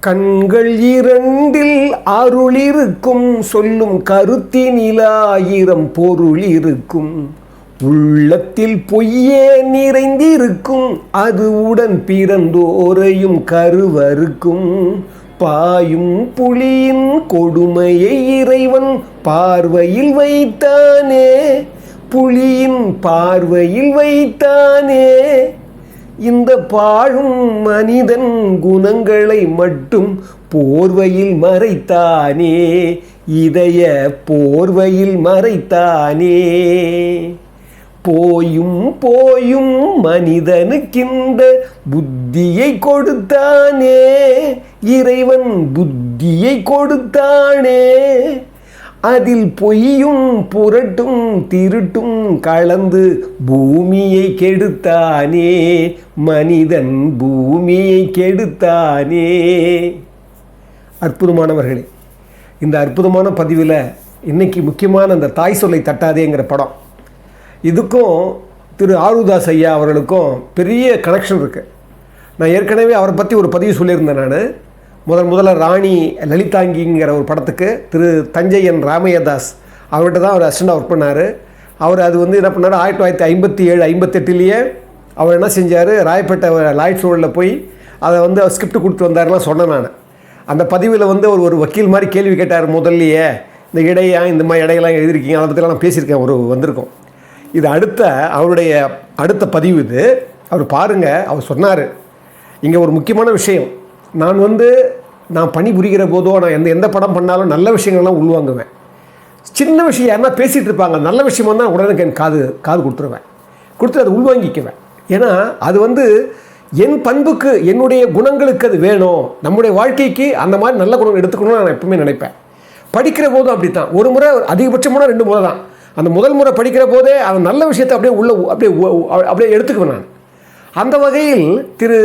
கண்கள் இரண்டில் அருள் இருக்கும் சொல்லும் கருத்தினில் ஆயிரம் பொருள் இருக்கும் உள்ளத்தில் பொய்யே நிறைந்திருக்கும் அது உடன் பிறந்தோரையும் கருவறுக்கும். பாயும் புலியின் கொடுமையை இறைவன் பார்வையில் வைத்தானே புலியின் பார்வையில் வைத்தானே. இந்த பாழும் மனிதன் குணங்களை மட்டும் போர்வையில் மறைத்தானே இதய போர்வையில் மறைத்தானே. போயும் போயும் மனிதனுக்கிந்த புத்தியை கொடுத்தானே இறைவன் புத்தியை கொடுத்தானே. அதில் பொய்யும் புரட்டும் திருட்டும் கலந்து பூமியை கெடுத்தானே மனிதன் பூமியை கெடுத்தானே. அற்புதமானவர்களே இந்த அற்புதமான பதிவில் இன்றைக்கி முக்கியமான அந்த தாய் சொல்லை தட்டாதேங்கிற படம். இதுக்கும் திரு ஆருதாஸ் ஐயா அவர்களுக்கும் பெரிய கனெக்ஷன் இருக்குது நான் ஏற்கனவே அவரை பற்றி ஒரு பதிவு சொல்லியிருந்தேன் நான். முதல் முதல்ல ராணி லலிதாங்கிங்கிற ஒரு படத்துக்கு திரு தஞ்சை என் ராமையதாஸ் அவர்கிட்ட தான் அவர் அசிஸ்டண்டாக ஒர்க் பண்ணார். அவர் அது வந்து என்ன பண்ணார்? ஆயிரத்தி தொள்ளாயிரத்தி ஐம்பத்தி ஏழு ஐம்பத்தெட்டுலேயே அவர் என்ன செஞ்சார்? ராயப்பேட்டை லாய்ட் ரோடில் போய் அதை வந்து ஸ்கிரிப்ட் கொடுத்து வந்தாருலாம் சொன்னேன் நான். அந்த பதிவில் வந்து ஒரு ஒரு வக்கீல் மாதிரி கேள்வி கேட்டார் முதல்லையே. இந்த இடையா இந்த மாதிரி இடையெல்லாம் எழுதிருக்கீங்க அதை பற்றிலாம் நான் பேசியிருக்கேன் ஒரு வந்திருக்கோம். இது அடுத்த அவருடைய அடுத்த பதிவு இது. அவர் பாருங்கள் அவர் சொன்னார். இங்கே ஒரு முக்கியமான விஷயம். நான் வந்து நான் பணி புரிகிற போதோ நான் எந்த எந்த படம் பண்ணாலும் நல்ல விஷயங்கள்லாம் உள்வாங்குவேன். சின்ன விஷயம் யாருன்னா பேசிகிட்டு இருப்பாங்க. நல்ல விஷயமா தான் உடனே என் காது காது கொடுத்துருவேன். கொடுத்து அதை உள்வாங்கிக்குவேன். ஏன்னா அது வந்து என் பண்புக்கு என்னுடைய குணங்களுக்கு அது வேணும். நம்முடைய வாழ்க்கைக்கு அந்த மாதிரி நல்ல குணம் எடுத்துக்கணும்னு நான் எப்பவுமே நினைப்பேன். படிக்கிற போதும் அப்படி தான் ஒரு முறை அதிகபட்சமான ரெண்டு முறை தான். அந்த முதல் முறை படிக்கிற போதே அந்த நல்ல விஷயத்தை அப்படியே உள்ள அப்படியே அப்படியே எடுத்துக்குவேன் நான். அந்த வகையில் திரு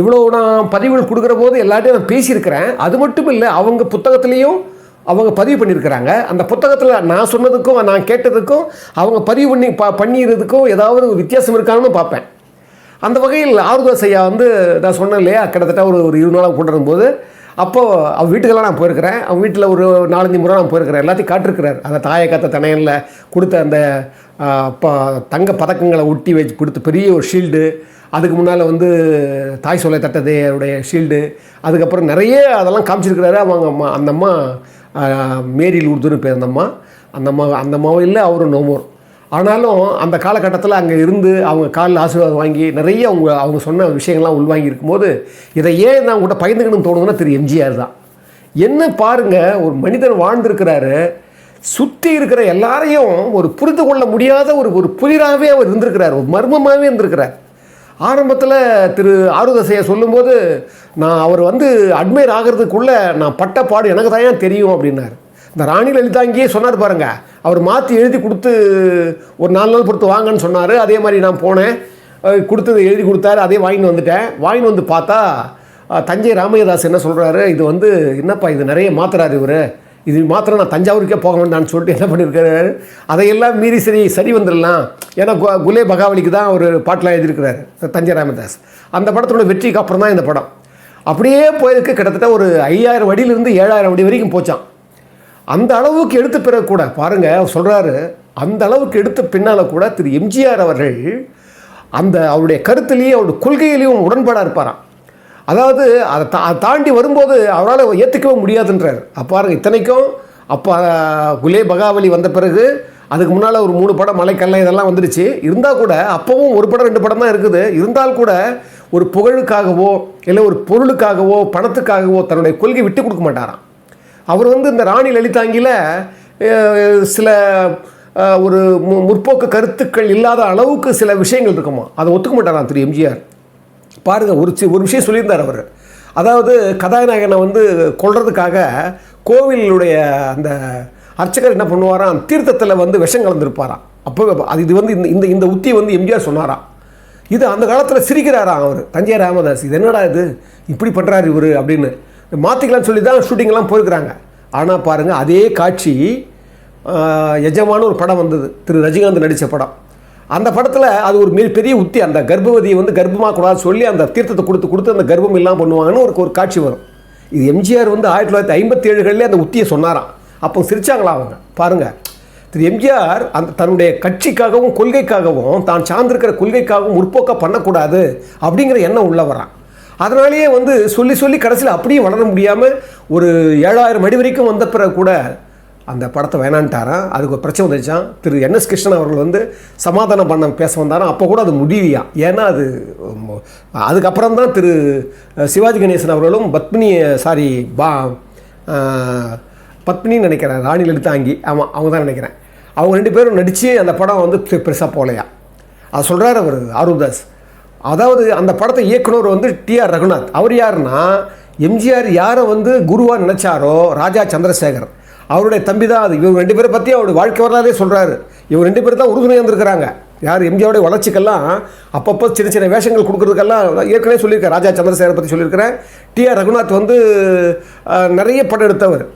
இவ்வளோ நான் பதிவுகள் கொடுக்குற போது எல்லார்ட்டையும் நான் பேசியிருக்கிறேன். அது மட்டும் இல்லை அவங்க புத்தகத்துலேயும் அவங்க பதிவு பண்ணியிருக்கிறாங்க. அந்த புத்தகத்தில் நான் சொன்னதுக்கும் நான் கேட்டதுக்கும் அவங்க பதிவு பண்ணி ப பண்ணிடுறதுக்கும் ஏதாவது வித்தியாசம் இருக்கான்னு பார்ப்பேன். அந்த வகையில் ஆறுதாஸ் ஐயா வந்து நான் சொன்னேன் இல்லையா கிட்டத்தட்ட ஒரு ஒரு இரு நாளாக கொண்டு வரும்போது அப்போது அவன் வீட்டுக்கெல்லாம் நான் போயிருக்கிறேன். அவன் வீட்டில் ஒரு நாலஞ்சு முறை நான் போயிருக்கிறேன். எல்லாத்தையும் காட்டிருக்கிறார் அந்த தாயை காத்த தனையனில் கொடுத்த அந்த இப்போ தங்க பதக்கங்களை ஒட்டி வச்சு கொடுத்த பெரிய ஒரு ஷீல்டு அதுக்கு முன்னால் வந்து தாய் சொல்லை தட்டது அவருடைய ஷீல்டு அதுக்கப்புறம் நிறைய அதெல்லாம் காமிச்சிருக்கிறாரு அவங்க அம்மா அந்த அம்மா மேரியில் உருதுன்னு பேர் அந்த அம்மா. அந்த அம்மா அந்த அம்மாவும் இல்லை அவரும் நோமோர் ஆனாலும் அந்த காலகட்டத்தில் அங்கே இருந்து அவங்க காலில் ஆசீர்வாதம் வாங்கி நிறைய அவங்க அவங்க சொன்ன விஷயங்கள்லாம் உள்வாங்கி இருக்கும்போது இதை ஏன் நான் உங்கள்கிட்ட பயந்துக்கணும்னு தோணுதுன்னா திரு எம்ஜிஆர் தான். என்ன பாருங்கள் ஒரு மனிதன் வாழ்ந்திருக்கிறாரு சுற்றி இருக்கிற எல்லாரையும் ஒரு புரிந்து கொள்ள முடியாத ஒரு ஒரு புதிராகவே அவர் இருந்திருக்கிறார். ஒரு மர்மமாகவே இருந்திருக்கிறார். ஆரம்பத்தில் திரு ஆருதசையை சொல்லும்போது நான் அவர் வந்து அட்மையர் ஆகிறதுக்குள்ளே நான் பட்ட பாடு எனக்கு தான் தெரியும்? அப்படின்னார். இந்த ராணி லலிதாங்கியே சொன்னார் பாருங்க. அவர் மாற்றி எழுதி கொடுத்து ஒரு நாலு நாள் பொறுத்து வாங்கன்னு சொன்னார். அதே மாதிரி நான் போனேன். கொடுத்தது எழுதி கொடுத்தாரு. அதே வாங்கிட்டு வந்துட்டேன். வாங்கிட்டு வந்து பார்த்தா தஞ்சை ராமையதாஸ் என்ன சொல்கிறாரு இது வந்து என்னப்பா இது நிறைய மாத்துறாரு இவர். இது மாத்திரம் நான் தஞ்சாவூருக்கே போக வேண்டாம்னு சொல்லிட்டு என்ன பண்ணியிருக்காரு அதையெல்லாம் மீறி சரி சரி வந்துடலாம். ஏன்னா கு- குலே பகாவலிக்கு தான் ஒரு பாட்டெலாம் எழுதியிருக்கிறாரு தஞ்சை ராமதாஸ். அந்த படத்தோட வெற்றிக்கு அப்புறம் தான் இந்த படம். அப்படியே போயிருக்கு கிட்டத்தட்ட ஒரு ஐயாயிரம் அடியிலிருந்து ஏழாயிரம் அடி வரைக்கும் போச்சான் அந்த அளவுக்கு எடுத்த பிறகு கூட பாருங்கள் அவர் சொல்கிறாரு அந்த அளவுக்கு எடுத்த பின்னால் கூட திரு எம்ஜிஆர் அவர்கள் அந்த அவருடைய கருத்துலேயும் அவருடைய கொள்கையிலையும் உடன்பாடாக இருப்பாராம். அதாவது அதை தா அதை தாண்டி வரும்போது அவரால் ஏற்றுக்கவே முடியாதுன்றார். அப்பாரு இத்தனைக்கும் அப்போ குலே பகாவலி வந்த பிறகு அதுக்கு முன்னால் ஒரு மூணு படம் மலைக்கல்ல இதெல்லாம் வந்துடுச்சு. இருந்தால் கூட அப்போவும் ஒரு படம் ரெண்டு படம் தான் இருக்குது. இருந்தால் கூட ஒரு புகழுக்காகவோ இல்லை ஒரு பொருளுக்காகவோ பணத்துக்காகவோ தன்னுடைய கொள்கை விட்டு கொடுக்க மாட்டாராம். அவர் வந்து இந்த ராணி லலிதாங்கியில் சில ஒரு மு முற்போக்கு கருத்துக்கள் இல்லாத அளவுக்கு சில விஷயங்கள் இருக்குமா அதை ஒத்துக்க மாட்டாராம் திரு எம்ஜிஆர். பாருங்கள் ஒரு சி- ஒரு விஷயம் சொல்லியிருந்தார் அவர். அதாவது கதாநாயகனை வந்து கொள்றதுக்காக கோவிலுடைய அந்த அர்ச்சகர் என்ன பண்ணுவாராம் தீர்த்தத்தில் வந்து விஷம் கலந்துருப்பாராம். அப்போ அது இது வந்து இந்த இந்த இந்த உத்தியை வந்து எம்ஜிஆர் சொன்னாராம். இது அந்த காலத்தில் சிரிக்கிறாராம் அவர் தஞ்சை ராமதாஸ். இது என்னடா இது? இப்படி பண்ணுறாரு இவர் அப்படின்னு. மாற்றிக்கலாம்னு சொல்லி தான் ஷூட்டிங்லாம் போயிருக்கிறாங்க. ஆனால் பாருங்கள் அதே காட்சி எஜமான ஒரு படம் வந்தது. திரு. ரஜினிகாந்த் நடித்த படம். அந்த படத்தில் அது ஒரு மிக பெரிய உத்தி. அந்த கர்ப்பவதியை வந்து கர்ப்பமாக கூடாது சொல்லி அந்த தீர்த்தத்தை கொடுத்து கொடுத்து அந்த கர்ப்பம் இல்லாமல் பண்ணுவாங்கன்னு ஒரு ஒரு காட்சி வரும். இது எம்ஜிஆர் வந்து ஆயிரத்தி தொள்ளாயிரத்தி ஐம்பத்தி ஏழுகளிலே அந்த உத்தியை சொன்னாராம். அப்போ சிரிச்சாங்களா அவங்க? பாருங்கள் திரு எம்ஜிஆர் அந்த தன்னுடைய கட்சிக்காகவும் கொள்கைக்காகவும் தான் சார்ந்திருக்கிற கொள்கைக்காகவும் முற்போக்காக பண்ணக்கூடாது அப்படிங்கிற எண்ணம் உள்ள வரான். அதனாலேயே வந்து சொல்லி சொல்லி கடைசியில் அப்படியே வளர முடியாமல் ஒரு ஏழாயிரம் அடி வரைக்கும் வந்த பிறகு கூட அந்த படத்தை வேணான்ட்டாராம் அதுக்கு ஒரு பிரச்சனை வந்துச்சான் திரு என் எஸ் கிருஷ்ணன் அவர்கள் வந்து சமாதானம் பண்ண பேச வந்தாராம் அப்போ கூட அது முடிவியா ஏன்னா அது அதுக்கப்புறம் தான் திரு சிவாஜி கணேசன் அவர்களும் பத்மினி சாரி பா பத்மினின்னு நினைக்கிறேன் ராணி லலிதாங்கி ஆமாம் அவங்க தான் நினைக்கிறேன். அவங்க ரெண்டு பேரும் நடித்து அந்த படம் வந்து பெருசாக போகலையா? அது சொல்கிறார் அவர் ஆருதாஸ் அதாவது அந்த படத்தை இயக்குனர் வந்து டிஆர் ரகுநாத். அவர் யாருன்னா எம்ஜிஆர் யாரை வந்து குருவாக நினச்சாரோ ராஜா சந்திரசேகர் அவருடைய தம்பி தான் அது. இவங்க ரெண்டு பேரை பற்றி அவருடைய வாழ்க்கை வரலாறே சொல்கிறாரு இவங்க ரெண்டு பேர் தான் உறுதுணையாக இருந்திருக்கிறாங்க. யார் எம்ஜிஆருடைய வளர்ச்சிக்கெல்லாம் அப்பப்போ சின்ன சின்ன வேஷங்கள் கொடுக்குறதுக்கெல்லாம் ஏற்கனவே சொல்லியிருக்கேன். ராஜா சந்திரசேகரை பற்றி சொல்லியிருக்கிறேன். டிஆர் ரகுநாத் வந்து நிறைய படம் எடுத்தவர்.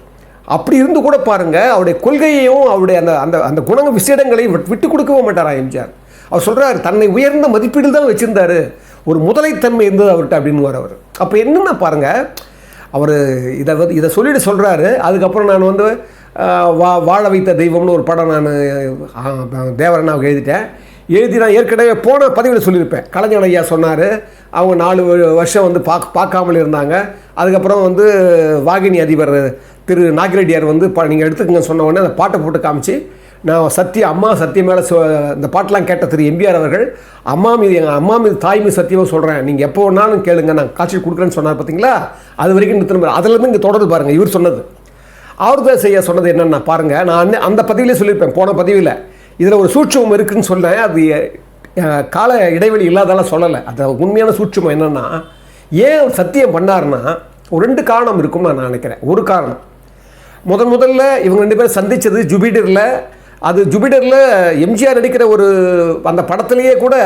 அப்படி இருந்து கூட பாருங்க அவருடைய கொள்கையையும் அவருடைய அந்த அந்த அந்த குண விசேடங்களையும் விட்டு- கொடுக்கவும் மாட்டாரா எம்ஜிஆர். அவர் சொல்கிறார் தன்னை உயர்ந்த மதிப்பீடு தான் வச்சுருந்தார். ஒரு முதலைத்தன்மை இருந்தது அவர்கிட்ட அப்படின்னு அவர் அப்போ என்னென்ன பாருங்கள் அவர் இதை வந்து இதை சொல்லிட்டு சொல்கிறாரு அதுக்கப்புறம் நான் வந்து வா வாழ வைத்த தெய்வம்னு ஒரு படம் நான் தேவரண்ணாவுக்கு எழுதிட்டேன். எழுதி நான் ஏற்கனவே போன பதிவில் சொல்லியிருப்பேன். கலைஞர் ஐயா சொன்னார். அவங்க நாலு வருஷம் வந்து பார்க்க பார்க்காமல் இருந்தாங்க. அதுக்கப்புறம் வந்து வாகினி அதிபர் திரு நாகிரெட்டியார் வந்து ப நீங்கள் எடுத்துக்கங்க சொன்ன உடனே அந்த பாட்டை போட்டு காமிச்சு நான் சத்திய அம்மா சத்தியம் மேலே சொ இந்த பாட்டெலாம் கேட்ட திரு எம்பிஆர் அவர்கள் அம்மா மீது எங்கள் அம்மா மீது தாய் மீது சத்தியமாக சொல்கிறேன் நீங்கள் எப்போ வேணாலும் கேளுங்க நான் காட்சி கொடுக்குறேன்னு சொன்னார் பார்த்தீங்களா அது வரைக்கும் திரும்ப அதுலேருந்து இங்கே தொடர்ந்து பாருங்கள் இவர் சொன்னது. ஆறுதல் செய்ய சொன்னது என்னென்னா பாருங்கள் நான் அந்த பதிவிலே சொல்லியிருப்பேன் போன பதிவில். இதில் ஒரு சூட்சமம் இருக்குதுன்னு சொன்னேன் அது கால இடைவெளி இல்லாதெல்லாம் சொல்லலை. அது உண்மையான சூட்சமம் என்னென்னா ஏன் சத்தியம் பண்ணாருன்னா ஒரு ரெண்டு காரணம் இருக்கும்னு நான் நினைக்கிறேன். ஒரு காரணம். முதன் முதல்ல இவங்க ரெண்டு பேரும் சந்தித்தது ஜூபிட்டரில் அது ஜூபிட்டரில் எம்ஜிஆர் நடிக்கிற ஒரு அந்த படத்துலேயே கூட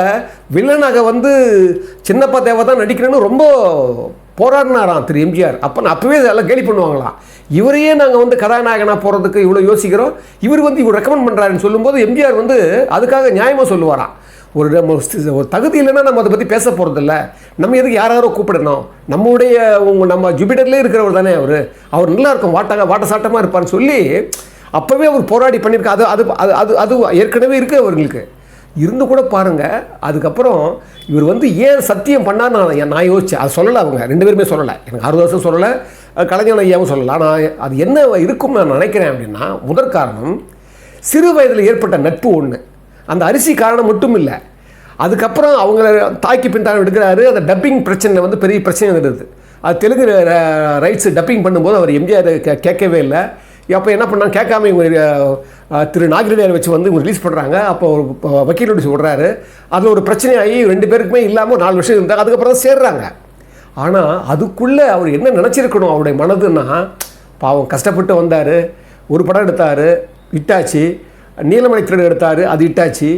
வில்லனாக வந்து சின்னப்பா தேவை தான் நடிக்கிறேன்னு ரொம்ப போராடினாராம் திரு எம்ஜிஆர். அப்போ நான் அப்போவே எல்லாம் கேலி பண்ணுவாங்களாம் இவரையே நாங்கள் வந்து கதாநாயகனாக போகிறதுக்கு இவ்வளோ யோசிக்கிறோம். இவர் வந்து இவர் ரெக்கமெண்ட் பண்ணுறாருன்னு சொல்லும்போது எம்ஜிஆர் வந்து அதுக்காக நியாயமாக சொல்லுவாராம் ஒரு நம்ம ஒரு தகுதி இல்லைன்னா நம்ம அதை பற்றி பேச போகிறதில்ல நம்ம எதுக்கு யார் யாரோ கூப்பிடணும்? நம்முடைய உங்கள் நம்ம ஜூபிட்டர்லேயே இருக்கிறவர் தானே அவர். அவர் நல்லா இருக்கும் வாட்டாக வாட்ட சாட்டமாக இருப்பார்னு சொல்லி அப்போவே அவர் போராடி பண்ணியிருக்க அது அது அது அது அது ஏற்கனவே இருக்குது அவர்களுக்கு. இருந்து கூட பாருங்கள் அதுக்கப்புறம் இவர் வந்து ஏன் சத்தியம் பண்ணான்னு நான் நான் யோசித்தேன் அது சொல்லலை அவங்க ரெண்டு பேருமே சொல்லலை. எனக்கு அறுபது வருஷம் சொல்லலை கலைஞர் ஐயாவும் சொல்லலை. ஆனால் அது என்ன இருக்கும் நான் நினைக்கிறேன் அப்படின்னா முதற் காரணம் சிறு வயதில் ஏற்பட்ட நட்பு ஒன்று அந்த அரிசி காரணம் மட்டும் இல்லை. அதுக்கப்புறம் அவங்கள தாய்க்கு பின்தான் எடுக்கிறாரு. அந்த டப்பிங் பிரச்சனை வந்து பெரிய பிரச்சனை இருந்தது அது தெலுங்கு ரைட்ஸ் டப்பிங் பண்ணும்போது அவர் எம்ஜிஆர் கே- கேட்கவே இல்லை. அப்போ என்ன பண்ணாங்க? கேட்காம இவங்க திரு நாகிரடியார் வச்சு வந்து இவங்க ரிலீஸ் பண்ணுறாங்க அப்போ ஒரு வக்கீலோடு வக்கீல் அதில் ஒரு பிரச்சனையாகி ரெண்டு பேருக்குமே இல்லாமல் நாலு வருஷம் இருந்தாங்க அதுக்கப்புறம் தான் சேர்றாங்க. ஆனால் அதுக்குள்ளே அவர் என்ன நினச்சிருக்கணும்? அவருடைய மனதுன்னா பாவம் கஷ்டப்பட்டு வந்தார். ஒரு படம் எடுத்தார் இட்டாச்சு. நீலமலை திருடன் எடுத்தார் அது இட்டாச்சு.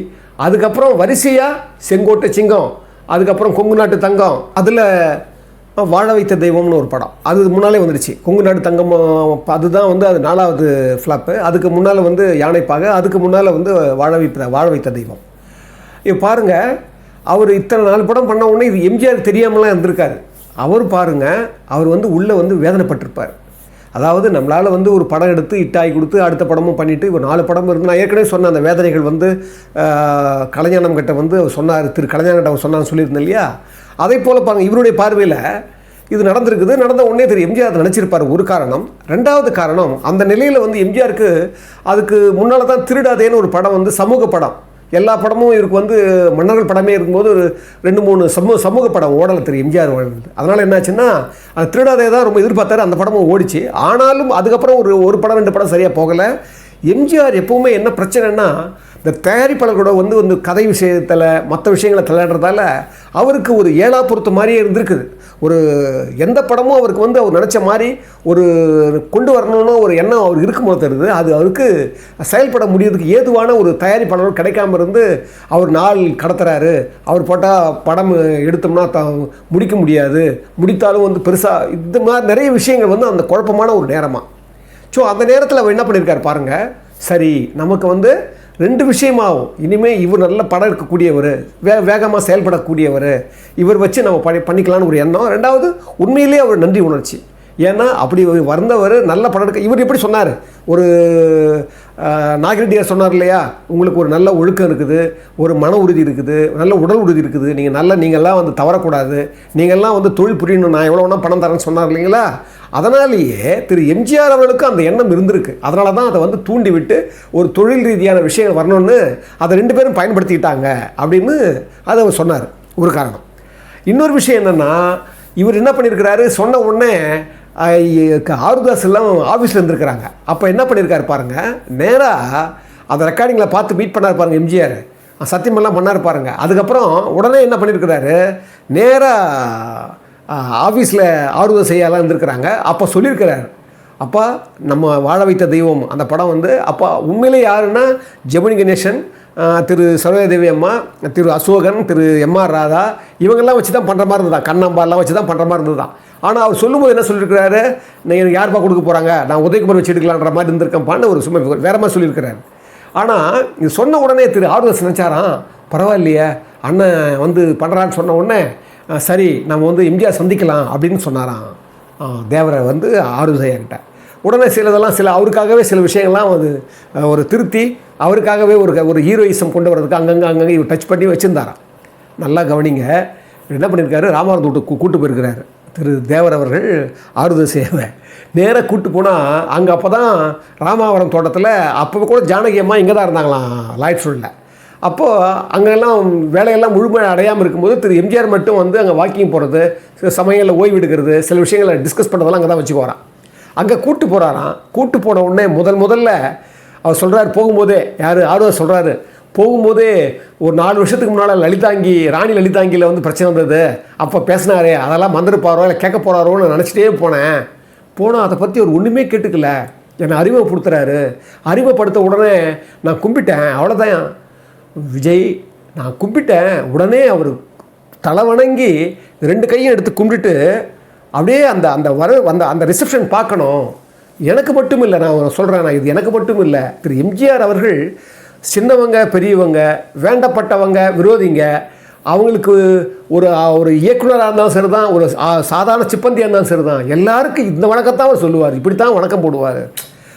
அதுக்கப்புறம் வரிசையாக செங்கோட்டை சிங்கம் அதுக்கப்புறம் கொங்கு நாட்டு தங்கம் அதில் வாழ வைத்த தெய்வம்னு ஒரு படம். அது முன்னாலே வந்துடுச்சு. கொங்கு நாடு தங்கம் அதுதான் வந்து அது நாலாவது ஃப்ளாப்பு அதுக்கு முன்னால் வந்து யானைப்பாக அதுக்கு முன்னால் வந்து வாழ வைத்த வாழ வைத்த தெய்வம். இப்போ பாருங்க அவர் இத்தனை நாலு படம் பண்ண உடனே இது எம்ஜிஆர் தெரியாமலாம் இருந்திருக்காரு. அவர் பாருங்க அவர் வந்து உள்ளே வந்து வேதனைப்பட்டிருப்பார். அதாவது நம்மளால் வந்து ஒரு படம் எடுத்து இட்டாய் கொடுத்து அடுத்த படமும் பண்ணிவிட்டு ஒரு நாலு படம் இருந்து நான் ஏற்கனவே சொன்ன அந்த வேதனைகள் வந்து கலைஞானம் கிட்ட வந்து அவர் சொன்னார் திரு கலைஞானம் கிட்ட அவர் சொன்னான்னு சொல்லியிருந்தேன் இல்லையா? அதே போல் பாருங்க இவருடைய பார்வையில் இது நடந்திருக்குது நடந்த உடனே திரு எம்ஜிஆர் நினச்சிருப்பார். ஒரு காரணம். ரெண்டாவது காரணம் அந்த நிலையில் வந்து எம்ஜிஆருக்கு அதுக்கு முன்னால் தான் திருடாதேன்னு ஒரு படம் வந்து சமூக படம். எல்லா படமும் இவருக்கு வந்து மன்னர்கள் படமே இருக்கும்போது ஒரு ரெண்டு மூணு சமூக சமூக படம் ஓடலை திரு எம்ஜிஆர் வாழ்ந்தது அதனால் என்னாச்சுன்னா அந்த திருடாதே தான் ரொம்ப எதிர்பார்த்தாரு அந்த படமும் ஓடிச்சு. ஆனாலும் அதுக்கப்புறம் ஒரு ஒரு படம் ரெண்டு படம் சரியாக போகலை. எம்ஜிஆர் எப்போவுமே என்ன பிரச்சனைன்னா இந்த தயாரிப்பாளர்களோட வந்து வந்து கதை விஷயத்தில் மற்ற விஷயங்களை தலையாடுறதால அவருக்கு ஒரு ஏழா பொறுத்த மாதிரியே இருந்திருக்குது. ஒரு எந்த படமும் அவருக்கு வந்து அவர் நினச்ச மாதிரி ஒரு கொண்டு வரணும்னு ஒரு எண்ணம் அவருக்கு இருக்கும்போது தருது அது அவருக்கு செயல்பட முடியறதுக்கு ஏதுவான ஒரு தயாரிப்பாளர் கிடைக்காம இருந்து அவர் நாள் கடத்துறாரு. அவர் போட்டால் படம் எடுத்தோம்னா த முடிக்க முடியாது. முடித்தாலும் வந்து பெருசாக இந்த மாதிரி நிறைய விஷயங்கள் வந்து அந்த குழப்பமான ஒரு நேரமாக ஸோ அந்த நேரத்தில் அவர் என்ன பண்ணியிருக்காரு பாருங்க. சரி நமக்கு வந்து ரெண்டு விஷயமாகும் இனிமேல் இவர் நல்ல படம் எடுக்கக்கூடியவர் வே வேகமாக செயல்படக்கூடியவர். இவர் வச்சு நம்ம பண்ணி பண்ணிக்கலாம்னு ஒரு எண்ணம். ரெண்டாவது உண்மையிலேயே அவர் நன்றி உணர்ச்சி. ஏன்னா அப்படி வந்தவர் நல்ல படம் எடுக்க இவர் எப்படி சொன்னார்? ஒரு நாகரெட்டியார் சொன்னார் இல்லையா? உங்களுக்கு ஒரு நல்ல ஒழுக்கம் இருக்குது ஒரு மன உறுதி இருக்குது நல்ல உடல் உறுதி இருக்குது. நீங்கள் நல்லா நீங்கள்லாம் வந்து தவறக்கூடாது. நீங்கள்லாம் வந்து தொழில் புரியணும். நான் எவ்வளோ வேணால் பணம் தரேன்னு சொன்னார் இல்லைங்களா? அதனாலேயே திரு எம்ஜிஆர் அவர்களுக்கும் அந்த எண்ணம் இருந்திருக்கு. அதனால தான் அதை வந்து தூண்டிவிட்டு ஒரு தொழில் ரீதியான விஷயங்கள் வரணும்னு அதை ரெண்டு பேரும் பயன்படுத்திக்கிட்டாங்க அப்படின்னு அதை அவர் சொன்னார். ஒரு காரணம். இன்னொரு விஷயம் என்னென்னா இவர் என்ன பண்ணியிருக்கிறாரு? சொன்ன உடனே ஆருதாஸ் எல்லாம் ஆஃபீஸில் இருந்திருக்கிறாங்க. அப்போ என்ன பண்ணியிருக்காரு பாருங்கள் நேராக அந்த ரெக்கார்டிங்கில் பார்த்து மீட் பண்ணார் பாருங்கள் எம்ஜிஆர் சத்தியமெல்லாம் பண்ணார் பாருங்கள் அதுக்கப்புறம் உடனே என்ன பண்ணியிருக்கிறாரு நேராக ஆஃபீஸில் ஆறுதல் செய்யலாம் இருந்திருக்கிறாங்க. அப்போ சொல்லியிருக்கிறார் அப்பா நம்ம வாழ வைத்த தெய்வம். அந்த படம் வந்து அப்பா உண்மையிலே யாருன்னா ஜெமினி கணேசன் திரு சரோஜாதேவி அம்மா திரு அசோகன் திரு எம்ஆர் ராதா இவங்கெல்லாம் வச்சு தான் பண்ணுற மாதிரி இருந்ததா? கண்ணம்பாலாம் வச்சு தான் பண்ணுற மாதிரி இருந்ததா? ஆனால் அவர் சொல்லும்போது என்ன சொல்லியிருக்கிறாரு? நீங்கள் எனக்கு யாருப்பா கொடுக்க போகிறாங்க நான் உதயகுமார் வச்சு எடுக்கலான்ற மாதிரி இருந்திருக்கேன்ப்பான்னு ஒரு சும்மா வேற மாதிரி சொல்லியிருக்கிறாரு. ஆனால் இது சொன்ன உடனே திரு ஆர்வஸ் நினச்சாராம் பரவாயில்லையே அண்ணன் வந்து பண்ணுறான்னு சொன்ன உடனே சரி நம்ம வந்து எம்ஜிஆர் சந்திக்கலாம் அப்படின்னு சொன்னாராம். தேவரை வந்து ஆறுதையா உடனே சிலதெல்லாம் சில அவருக்காகவே சில விஷயங்கள்லாம் வந்து ஒரு திருத்தி அவருக்காகவே ஒரு ஒரு ஹீரோயிசம் கொண்டு வரதுக்கு அங்கங்கே அங்கங்கே இவர் டச் பண்ணி வச்சுருந்தாராம். நல்லா கவனிங்க. என்ன பண்ணியிருக்காரு ராமாவரம் வீட்டுக்கு கூட்டு போயிருக்கிறாரு. திரு தேவர் அவர்கள் ஆறுதல் சேவை நேராக கூட்டு போனால் அங்கே அப்போ தான் ராமாவரம் தோட்டத்தில் அப்போ கூட ஜானகி அம்மா இங்கே தான் இருந்தாங்களாம் லாய்ட் ஃபுல்லில் அப்போது அங்கெல்லாம் வேலையெல்லாம் முழுமையாக அடையாமல் இருக்கும்போது திரு எம்ஜிஆர் மட்டும் வந்து அங்கே வாக்கிங் போகிறது சில சமயங்களில் ஓய்வு எடுக்கிறது சில விஷயங்களை டிஸ்கஸ் பண்ணுறதெல்லாம் அங்கே தான் வச்சுக்கோறான் அங்கே கூட்டு போகிறாராம் கூட்டு போன உடனே முதல் முதல்ல அவர் சொல்கிறார் போகும்போதே யார்? ஆர்வம் சொல்கிறாரு போகும்போதே ஒரு நாலு வருஷத்துக்கு முன்னால் லலிதாங்கி ராணி லலிதாங்கியில் வந்து பிரச்சனை வந்தது. அப்போ பேசினாரு அதெல்லாம் மந்திரப்பாரோ இல்லை கேட்க போகிறாரோன்னு நினச்சிட்டே போனேன். போனால் அதை பற்றி அவர் ஒன்றுமே கேட்டுக்கல. என்னை அறிமுகப்படுத்துகிறாரு அறிமுகப்படுத்த உடனே நான் கும்பிட்டேன் அவ்வளோதான் விஜய் நான் கும்பிட்டேன். உடனே அவர் தலை வணங்கி ரெண்டு கையும் எடுத்து கும்பிட்டுட்டு அப்படியே அந்த அந்த வர அந்த அந்த ரிசப்ஷன் பார்க்கணும். எனக்கு மட்டும் இல்லை நான் சொல்கிறேன் நான் இது எனக்கு மட்டும் இல்லை. திரு எம்ஜிஆர் அவர்கள் சின்னவங்க பெரியவங்க வேண்டப்பட்டவங்க விரோதிங்க அவங்களுக்கு ஒரு ஒரு இயக்குனராக இருந்தாலும் சரி தான் ஒரு சா- சாதாரண சிப்பந்தியாக இருந்தாலும் சரி தான் எல்லாருக்கும் இந்த வணக்கத்தான் அவர் சொல்லுவார். இப்படி தான் வணக்கம் போடுவார்.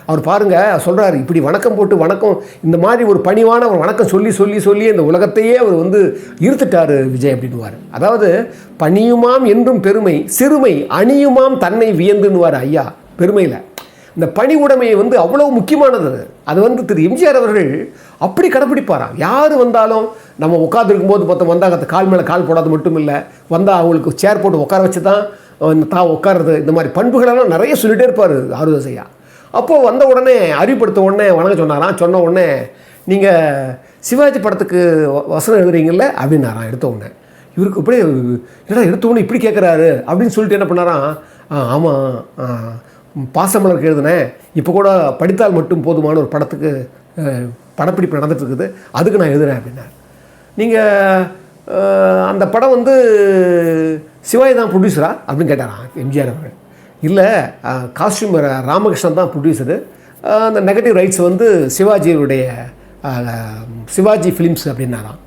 அவர் பாருங்கள் சொல்கிறார் இப்படி வணக்கம் போட்டு வணக்கம் இந்த மாதிரி ஒரு பணிவான அவர் வணக்கம் சொல்லி சொல்லி சொல்லி இந்த உலகத்தையே அவர் வந்து இருத்துட்டார் விஜய் அப்படின்வார் அதாவது பணியுமாம் என்றும் பெருமை சிறுமை அணியுமாம் தன்னை வியந்துன்னுவார் ஐயா பெருமையில். இந்த பணி உடைமை வந்து அவ்வளோ முக்கியமானது அது. அது வந்து திரு எம்ஜிஆர் அவர்கள் அப்படி கடைப்பிடிப்பாராம் யார் வந்தாலும் நம்ம உட்காந்துருக்கும் போது பார்த்தோம் வந்தால் கால் மேலே கால் போடாது மட்டும் இல்லை வந்தால் அவங்களுக்கு சேர் போட்டு உட்கார வச்சு தான் தான் உட்கார்றது இந்த மாதிரி பண்புகளெல்லாம் நிறைய சொல்லிகிட்டே இருப்பார் ஆறுதசையா அப்போது வந்த உடனே அறிவுப்படுத்த உடனே வணங்க சொன்னாராம். சொன்ன உடனே நீங்கள் சிவாஜி படத்துக்கு வ- வசனம் எழுதுறீங்கல்ல? அப்படின்னாராம் எடுத்த உடனே. இவருக்கு அப்படியே என்னடா எடுத்த உடனே இப்படி கேட்குறாரு அப்படின்னு சொல்லிட்டு என்ன பண்ணாராம்? ஆ ஆமாம் பாசமலருக்கு எழுதினேன். இப்போ கூட படித்தால் மட்டும் போதுமான ஒரு படத்துக்கு படப்பிடிப்பு நடந்துட்டுருக்குது. அதுக்கு நான் எழுதுறேன் அப்படின்னார். நீங்கள் அந்த படம் வந்து சிவாஜி தான் ப்ரொடியூசரா அப்படின்னு கேட்டாரான் எம்ஜிஆர் அவர்கள். இல்லை காஸ்டியூம் ராமகிருஷ்ணன் தான் ப்ரொடியூசரு அந்த நெகட்டிவ் ரைட்ஸ் வந்து சிவாஜியுடைய சிவாஜி ஃபிலிம்ஸ் அப்படின்னாராம்.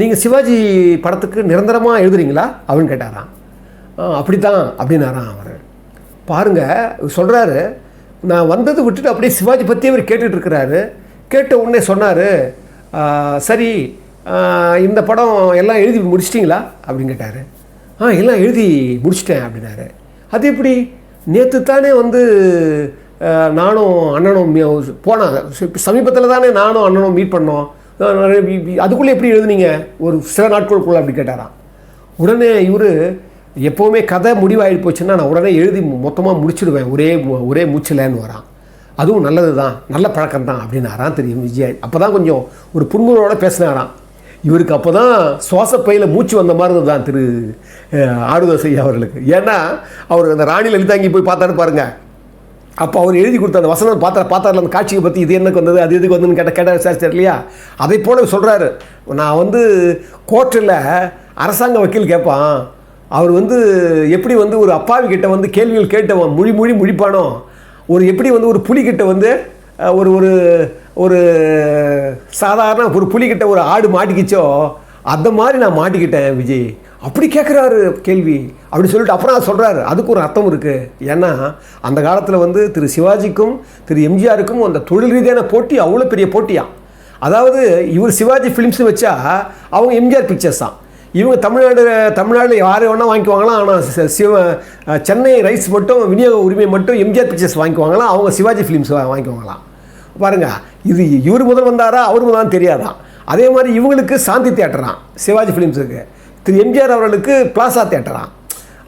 நீங்கள் சிவாஜி படத்துக்கு நிரந்தரமாக எழுதுறீங்களா? அப்படின்னு கேட்டாராம். அப்படி தான் அப்படின்னாராம் அவர். பாருங்கள் சொல்கிறாரு நான் வந்ததை விட்டுட்டு அப்படியே சிவாஜி பற்றி அவர் கேட்டுட்ருக்கிறாரு கேட்ட உடனே சொன்னார் சரி இந்த படம் எல்லாம் எழுதி முடிச்சிட்டிங்களா? அப்படின்னு கேட்டார். ஆ எல்லாம் எழுதி முடிச்சிட்டேன் அப்படின்னாரு. அது எப்படி? நேற்று தானே வந்து நானும் அண்ணனும் போனாங்க. சமீபத்தில் தானே நானும் அண்ணனும் மீட் பண்ணோம். அதுக்குள்ளே எப்படி எழுதுனீங்க? ஒரு சில நாட்களுக்குள்ளே அப்படி கேட்டாராம். உடனே இவர் எப்போவுமே கதை முடிவாகி போச்சுன்னா நான் உடனே எழுதி மொத்தமாக முடிச்சிடுவேன். ஒரே ஒரே மூச்சில்னு வரான். அதுவும் நல்லது தான் நல்ல பழக்கம் தான் அப்படின்னாராம் தெரியும் விஜய். அப்போ தான் கொஞ்சம் ஒரு புன்முறையோடு பேசினாராம். இவருக்கு அப்போ தான் சுவாசப்பையில் மூச்சு வந்த மாதிரி தான் திரு அஹ், அவர்களுக்கு. ஏன்னா அவர் அந்த ராணி லலிதாங்கி போய் பார்த்தாரு பாருங்க. அப்போ அவர் எழுதி கொடுத்த அந்த வசனம் பார்த்தா பார்த்தாரில் அந்த காட்சியை பற்றி இது எனக்கு வந்தது அது எதுக்கு வந்ததுன்னு கேட்ட கேட்ட விசாரிச்சார் இல்லையா அதை போல சொல்கிறாரு நான் வந்து கோர்ட்டில் அரசாங்க வக்கீல் கேட்பான் அவர் வந்து எப்படி வந்து ஒரு அப்பாவி கிட்ட வந்து கேள்விகள் கேட்டவன் மொழி மொழி முழிப்பானோ? ஒரு எப்படி வந்து ஒரு புலிகிட்ட வந்து ஒரு ஒரு ஒரு சாதாரண ஒரு புலிக்கிட்ட ஒரு ஆடு மாட்டிக்கிச்சோ அந்த மாதிரி நான் மாட்டிக்கிட்டேன் விஜய். அப்படி கேட்குறாரு கேள்வி. அப்படி சொல்லிட்டு அப்புறம் அவர் சொல்கிறாரு அதுக்கு ஒரு அர்த்தம் இருக்குது ஏன்னா அந்த காலத்தில் வந்து திரு சிவாஜிக்கும் திரு எம்ஜிஆருக்கும் அந்த தொழில் ரீதியான போட்டி அவ்வளோ பெரிய போட்டியாக அதாவது இவர் சிவாஜி ஃபிலிம்ஸ் வச்சா அவங்க எம்ஜிஆர் பிக்சர்ஸ் தான். இவங்க தமிழ்நாடு தமிழ்நாட்டில் யார் வேணால் வாங்கிக்குவாங்களாம் ஆனால் சிவ சென்னை ரைஸ் மட்டும் விநியோக உரிமை மட்டும் எம்ஜிஆர் பிக்சர்ஸ் வாங்கிக்குவாங்களாம் அவங்க சிவாஜி ஃபிலிம்ஸ் வாங்கிக்குவாங்களாம் பாருங்கள் இது இவர் முதல் வந்தாரா அவர் முதல் தெரியாதான். அதே மாதிரி இவங்களுக்கு சாந்தி தேட்டரான் சிவாஜி ஃபிலிம்ஸுக்கு. திரு எம்ஜிஆர் அவர்களுக்கு பிளாசா தேட்டரான்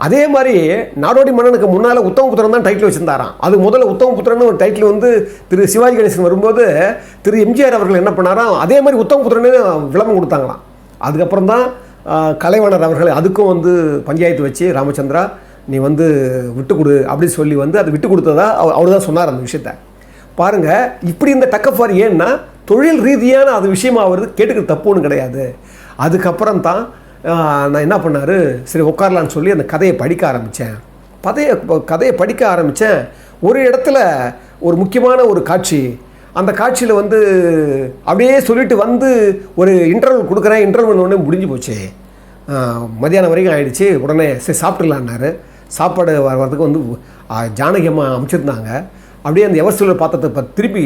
அதே மாதிரி நாடோடி மன்னனுக்கு முன்னால் உத்தமபுத்திரன் தான் டைட்டில் வச்சுருந்தாராம். அது முதல்ல உத்தமபுத்திரன் ஒரு டைட்டில் வந்து திரு சிவாஜி கணேசன் வரும்போது திரு எம்ஜிஆர் அவர்கள் என்ன பண்ணாராம் அதே மாதிரி உத்தமபுத்திரனே விளம்பரம் கொடுத்தாங்களாம். அதுக்கப்புறம் தான் கலைவாணர் அவர்கள் அதுக்கும் வந்து பஞ்சாயத்து வச்சு ராமச்சந்திரா நீ வந்து விட்டு கொடு அப்படின்னு சொல்லி வந்து அது விட்டு கொடுத்ததா அவர் தான் சொன்னார் அந்த விஷயத்த. பாருங்க இப்படி இந்த டக்கஃபார் ஏன்னா தொழில் ரீதியான அது விஷயமா வருது கேட்டுக்கிற தப்பு ஒன்றும் கிடையாது. அதுக்கப்புறம் தான் நான் என்ன பண்ணார் சரி உட்காரலான்னு சொல்லி அந்த கதையை படிக்க ஆரம்பித்தேன் கதையை கதையை படிக்க ஆரம்பித்தேன் ஒரு இடத்துல ஒரு முக்கியமான ஒரு காட்சி. அந்த காட்சியில் வந்து அப்படியே சொல்லிட்டு வந்து ஒரு இன்டர்வல் கொடுக்குறேன். இன்டர்வல் ஒன்று முடிஞ்சு போச்சு. மதியானம் மத்தியானம் வரைக்கும் ஆகிடுச்சு உடனே சரி சாப்பிட்லான்னாரு சாப்பாடு வர்றதுக்கு வந்து ஆஹ், ஜானகி அம்மா அமைச்சிருந்தாங்க. அப்படியே அந்த எவர்சூழல் பார்த்ததை திருப்பி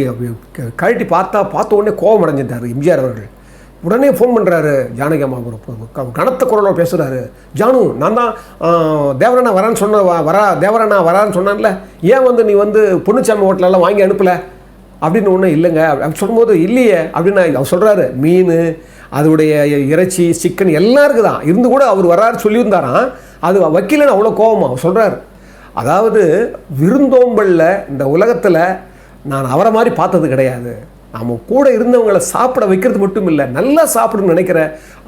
கழட்டி பார்த்தா பார்த்த உடனே கோபம் அடைஞ்சிட்டார் எம்ஜிஆர் அவர்கள். உடனே ஃபோன் பண்ணுறாரு ஜானகி அம்மா கனத்த குரலோட பேசுகிறாரு ஜானு நான் தான் தேவரானா தேவரண்ணா வரான்னு சொன்ன வ- வரா தேவரண்ணா வரான்னு சொன்னான்ல ஏன் வந்து நீ வந்து பொன்னுச்சாமி ஹோட்டலெல்லாம் வாங்கி அனுப்பலை? அப்படின்னு ஒன்றும் இல்லைங்க. அப்படி சொல்லும்போது இல்லையே அப்படின்னு அவர் சொல்கிறாரு மீன் அதோடைய இறைச்சி சிக்கன் எல்லாம் இருக்குதான் இருந்து கூட அவர் வராரு சொல்லியிருந்தாராம். அது வக்கீலன்னு அவ்வளோ கோபமாக அவர் சொல்கிறாரு அதாவது விருந்தோம்பலில் இந்த உலகத்தில் நான் அவரை மாதிரி பார்த்தது கிடையாது. நம்ம கூட இருந்தவங்களை சாப்பிட வைக்கிறது மட்டும் இல்லை நல்லா சாப்பிடணும்னு நினைக்கிற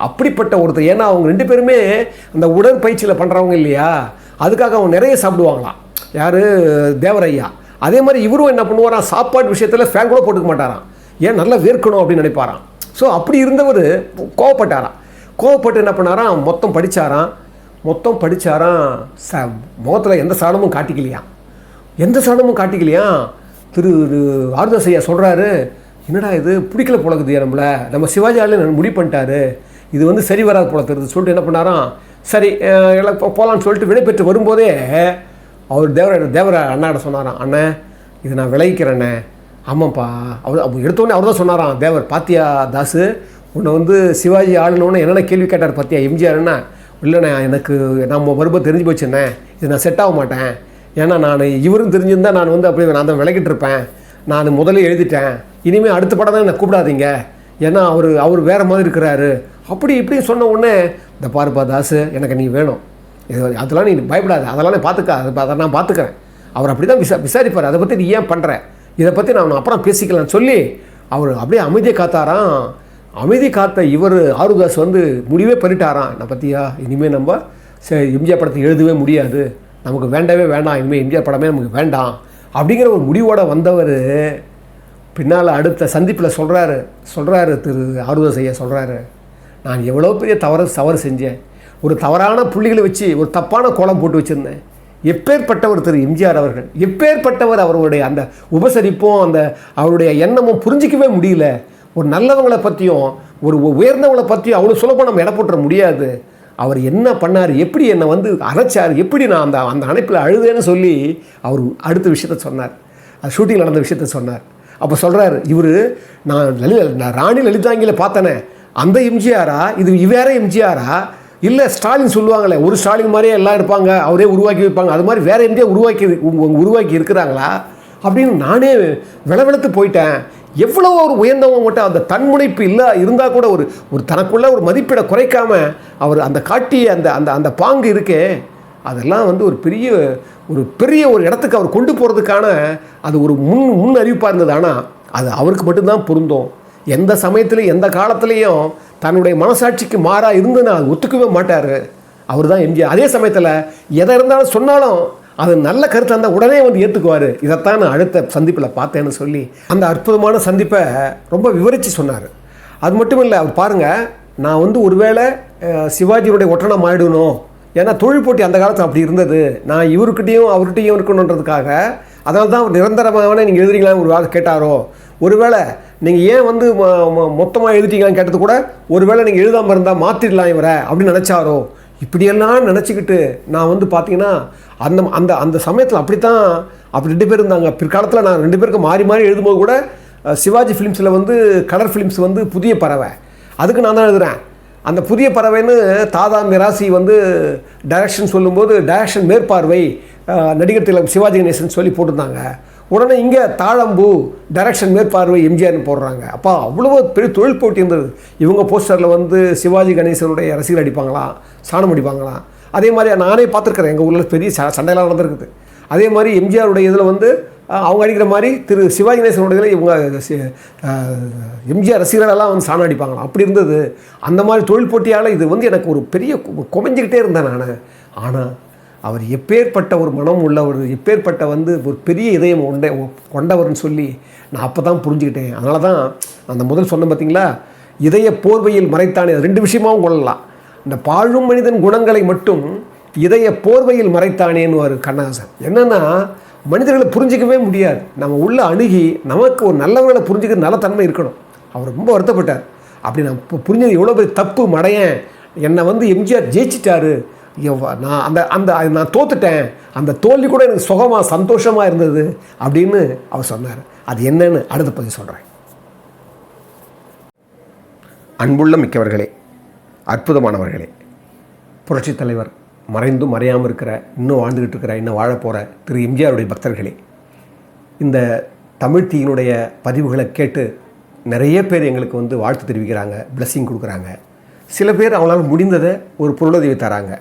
அப்படிப்பட்ட ஒருத்தர். ஏன்னா அவங்க ரெண்டு பேருமே அந்த உடற்பயிற்சியில் பண்ணுறவங்க இல்லையா? அதுக்காக அவங்க நிறைய சாப்பிடுவாங்களாம். யார்? தேவரையா. அதே மாதிரி இவரும் என்ன பண்ணுவாராம் சாப்பாடு விஷயத்தில் ஃபேன் கூட போட்டுக்க மாட்டாராம். ஏன்? நல்லா வேர்க்கணும் அப்படின்னு நினைப்பாராம். ஸோ அப்படி இருந்தவர் கோவப்பட்டாராம். கோவப்பட்டு என்ன பண்ணாராம்? மொத்தம் படிச்சாராம். மொத்தம் படித்தாராம் ச முகத்தில் எந்த சாணமும் காட்டிக்கலையாம் எந்த சாணமும் காட்டிக்கலையாம் திரு ஆறுதாஸ் ஐயா சொல்கிறாரு என்னடா இது? பிடிக்கல போலக்குது நம்மள. நம்ம சிவாஜி முடிவு பண்ணிட்டாரு. இது வந்து சரி வராது போல தெரியுது. சொல்லிட்டு என்ன பண்ணாராம்? சரி எல்லாம் போகலான்னு சொல்லிட்டு விடைபெற்று வரும்போதே அவர் தேவர தேவர அண்ணாட சொன்னாராம் அண்ணே இது நான் விளைவிக்கிறேண்ணே. ஆமாப்பா. அவர் அவர் எடுத்தோடனே அவர் தான் சொன்னாராம் தேவர் பாத்தியா தாசு உன்னை வந்து சிவாஜி ஆளுனோன்னு என்னென்ன கேள்வி கேட்டார் பாத்தியா? எம்ஜிஆர்னா இல்லைண்ணே எனக்கு நம்ம வரும்போது தெரிஞ்சு போச்சுண்ணே. இது நான் செட் ஆக மாட்டேன். ஏன்னா நான் இவரும் தெரிஞ்சிருந்தா நான் வந்து அப்படியே நான் தான் விளக்கிட்டு இருப்பேன். நான் முதல்ல எழுதிட்டேன். இனிமேல் அடுத்த படம் தான் என்னை கூப்பிடாதீங்க. ஏன்னா அவர் அவர் வேறு மாதிரி இருக்கிறாரு. அப்படி இப்படி சொன்ன உடனே இந்த பாருப்பா தாசு எனக்கு நீ வேணும். இது அதெல்லாம் நீ பயப்படாத. அதெல்லாம் நான் பார்த்துக்க அதை அதை நான் பார்த்துக்கிறேன் அவர் அப்படி தான் விசா விசாரிப்பார். அதை பற்றி நீ ஏன் பண்ணுற இதை பற்றி நான் அப்புறம் பேசிக்கலாம்னு சொல்லி அவர் அப்படியே அமைதியை காத்தாராம். அமைதி காத்த இவர் ஆருதாஸ் வந்து முடிவே பண்ணிட்டாராம். நான் பற்றியா இனிமேல் நம்ம எம்ஜிஆர் படத்தை எழுதவே முடியாது. நமக்கு வேண்டவே வேண்டாம். இனிமேல் எம்ஜிஆர் படமே நமக்கு வேண்டாம். அப்படிங்கிற ஒரு முடிவோடு வந்தவர் பின்னால் அடுத்த சந்திப்பில் சொல்கிறாரு சொல்கிறாரு திரு ஆருதாஸ் ஐயா சொல்கிறாரு நான் எவ்வளோ பெரிய தவறு தவறு செஞ்சேன். ஒரு தவறான புள்ளிகளை வச்சு ஒரு தப்பான கோலம் போட்டு வச்சுருந்தேன். எப்பேற்பட்டவர் திரு எம்ஜிஆர் அவர்கள்? எப்பேற்பட்டவர் அவருடைய அந்த உபசரிப்பும் அந்த அவருடைய எண்ணமும் புரிஞ்சிக்கவே முடியல. ஒரு நல்லவங்களை பற்றியும் ஒரு உயர்ந்தவங்களை பற்றியும் அவ்வளோ சுலபம் நம்ம எடை போட்டுற முடியாது. அவர் என்ன பண்ணார் எப்படி என்னை வந்து அரைச்சார் எப்படி நான் அந்த அந்த அணைப்பில் அழுதேன்னு சொல்லி அவர் அடுத்த விஷயத்த சொன்னார். அது ஷூட்டிங் நடந்த விஷயத்த சொன்னார். அப்போ சொல்கிறாரு இவர் நான் லலித நான் ராணி லலிதாங்கில பார்த்தனே அந்த எம்ஜிஆரா இது வேற எம்ஜிஆரா? இல்லை ஸ்டாலின் சொல்லுவாங்களே ஒரு ஸ்டாலின் மாதிரியே எல்லாம் இருப்பாங்க அவரே உருவாக்கி வைப்பாங்க அது மாதிரி வேறு எம்ஜிஆர் உருவாக்கி உருவாக்கி இருக்கிறாங்களா? அப்படின்னு நானே விளவெழுத்து போயிட்டேன். எவ்வளோ ஒரு உயர்ந்தவங்க மட்டும் அந்த தன்முனைப்பு இல்லை இருந்தால் கூட ஒரு ஒரு தனக்குள்ள ஒரு மதிப்பீடை குறைக்காம அவர் அந்த காட்டிய அந்த அந்த அந்த பாங்கு இருக்கே அதெல்லாம் வந்து ஒரு பெரிய ஒரு பெரிய ஒரு இடத்துக்கு அவர் கொண்டு போகிறதுக்கான அது ஒரு முன் முன் அறிவிப்பாக இருந்தது. ஆனால் அது அவருக்கு மட்டும்தான் பொருந்தும். எந்த சமயத்துலையும் எந்த காலத்துலேயும் தன்னுடைய மனசாட்சிக்கு மாறாக இருந்துன்னு அது ஒத்துக்கவே மாட்டார். அவர் தான் எம்ஜிஆர். அதே சமயத்தில் எதை இருந்தாலும் சொன்னாலும் அது நல்ல கருத்து இருந்தால் உடனே வந்து ஏற்றுக்குவார் இதைத்தான் நான் அடுத்த சந்திப்பில் பார்த்தேன்னு சொல்லி அந்த அற்புதமான சந்திப்பை ரொம்ப விவரித்து சொன்னார். அது மட்டும் இல்லை அவர் பாருங்கள் நான் வந்து ஒருவேளை அஹ், சிவாஜியுடைய ஒற்றனம் ஆயிடணும். ஏன்னா தொழில் போட்டி அந்த காலத்தில் அப்படி இருந்தது. நான் இவர்கிட்டையும் அவர்கிட்டையும் இருக்கணுன்றதுக்காக அதனால தான் அவர் நிரந்தரமான நீங்கள் எழுதுறீங்களான்னு ஒரு வாரம் கேட்டாரோ. ஒருவேளை நீங்கள் ஏன் வந்து மொத்தமாக எழுதிட்டீங்களான்னு கேட்டது கூட ஒருவேளை நீங்கள் எழுதாமல் இருந்தால் மாற்றிடலாம் இவரை அப்படின்னு நினச்சாரோ. இப்படியெல்லாம் நினச்சிக்கிட்டு நான் வந்து பார்த்தீங்கன்னா அந்த அந்த அந்த சமயத்தில் அப்படித்தான் அப்படி ரெண்டு பேர் இருந்தாங்க. பிற்காலத்தில் நான் ரெண்டு பேருக்கு மாறி மாறி எழுதும்போது கூட சிவாஜி ஃபிலிம்ஸில் வந்து கலர் ஃபிலிம்ஸ் வந்து புதிய பறவை. அதுக்கு நான் தான் எழுதுகிறேன் அந்த புதிய பறவைன்னு தாதா மிராசி வந்து டைரக்ஷன் சொல்லும்போது டைரக்ஷன் மேற்பார்வை நடிகர் திலகம் சிவாஜி கணேசன் சொல்லி போட்டிருந்தாங்க. உடனே இங்கே தாழம்பூ டைரக்ஷன் மேற்பார்வை எம்ஜிஆர்னு போடுறாங்க. அப்போ அவ்வளோ பெரிய தொழில் போட்டி இருந்தது. இவங்க போஸ்டரில் வந்து சிவாஜி கணேசனுடைய ரசிகர் அடிப்பாங்களாம் சாணம் அடிப்பாங்களாம் அதே மாதிரி நானே பார்த்துருக்குறேன். எங்கள் ஊரில் பெரிய ச சண்டையெல்லாம் நடந்திருக்குது. அதே மாதிரி எம்ஜிஆருடைய இதில் வந்து அவங்க அடிக்கிற மாதிரி திரு சிவாஜி கணேசனுடைய இதில் இவங்க எம்ஜிஆர் ரசிகர்களெல்லாம் வந்து சாணம் அடிப்பாங்களாம். அப்படி இருந்தது. அந்த மாதிரி தொழில் போட்டியால் இது வந்து எனக்கு ஒரு பெரிய குமைஞ்சிக்கிட்டே இருந்தேன் நான். ஆனால் அவர் எப்பேற்பட்ட ஒரு மனம் உள்ளவர் எப்பேற்பட்ட வந்து ஒரு பெரிய இதயம் கொண்ட கொண்டவர்னு சொல்லி நான் அப்போ தான் புரிஞ்சுக்கிட்டேன். அதனால தான் அந்த முதல் சொன்னேன் பார்த்தீங்களா இதய போர்வையில் மறைத்தானே ரெண்டு விஷயமாவும் கொள்ளலாம். இந்த பாழும் மனிதன் குணங்களை மட்டும் இதய போர்வையில் மறைத்தானேன்னு ஒரு கண்ணாசன் என்னென்னா மனிதர்களை புரிஞ்சிக்கவே முடியாது. நம்ம உள்ள அணுகி நமக்கு ஒரு நல்லவர்களை புரிஞ்சுக்கிற நல்ல தன்மை இருக்கணும். அவர் ரொம்ப வருத்தப்பட்டார். அப்படி நான் இப்போ புரிஞ்சது எவ்வளோ பெரிய தப்பு மடையன். என்னை வந்து எம்ஜிஆர் ஜெயிச்சிட்டாரு. எவ்வா நான் அந்த அந்த அது நான் தோத்துட்டேன். அந்த தோல்வி கூட எனக்கு சுகமாக சந்தோஷமாக இருந்தது அப்படின்னு அவர் சொன்னார். அது என்னன்னு அடுத்த பதிவு சொல்கிறேன் அன்புள்ள மிக்கவர்களே அற்புதமானவர்களே புரட்சித் தலைவர் மறைந்தும் மறையாமல் இருக்கிற இன்னும் வாழ்ந்துக்கிட்டு இருக்கிற இன்னும் வாழப் போகிற திரு எம்ஜிஆருடைய பக்தர்களே இந்த தமிழ் தீயினுடைய பதிவுகளை கேட்டு நிறைய பேர் எங்களுக்கு வந்து வாழ்த்து தெரிவிக்கிறாங்க பிளஸ்ஸிங் கொடுக்குறாங்க. சில பேர் அவங்களால முடிந்ததை ஒரு பொருளுதவி தராங்க.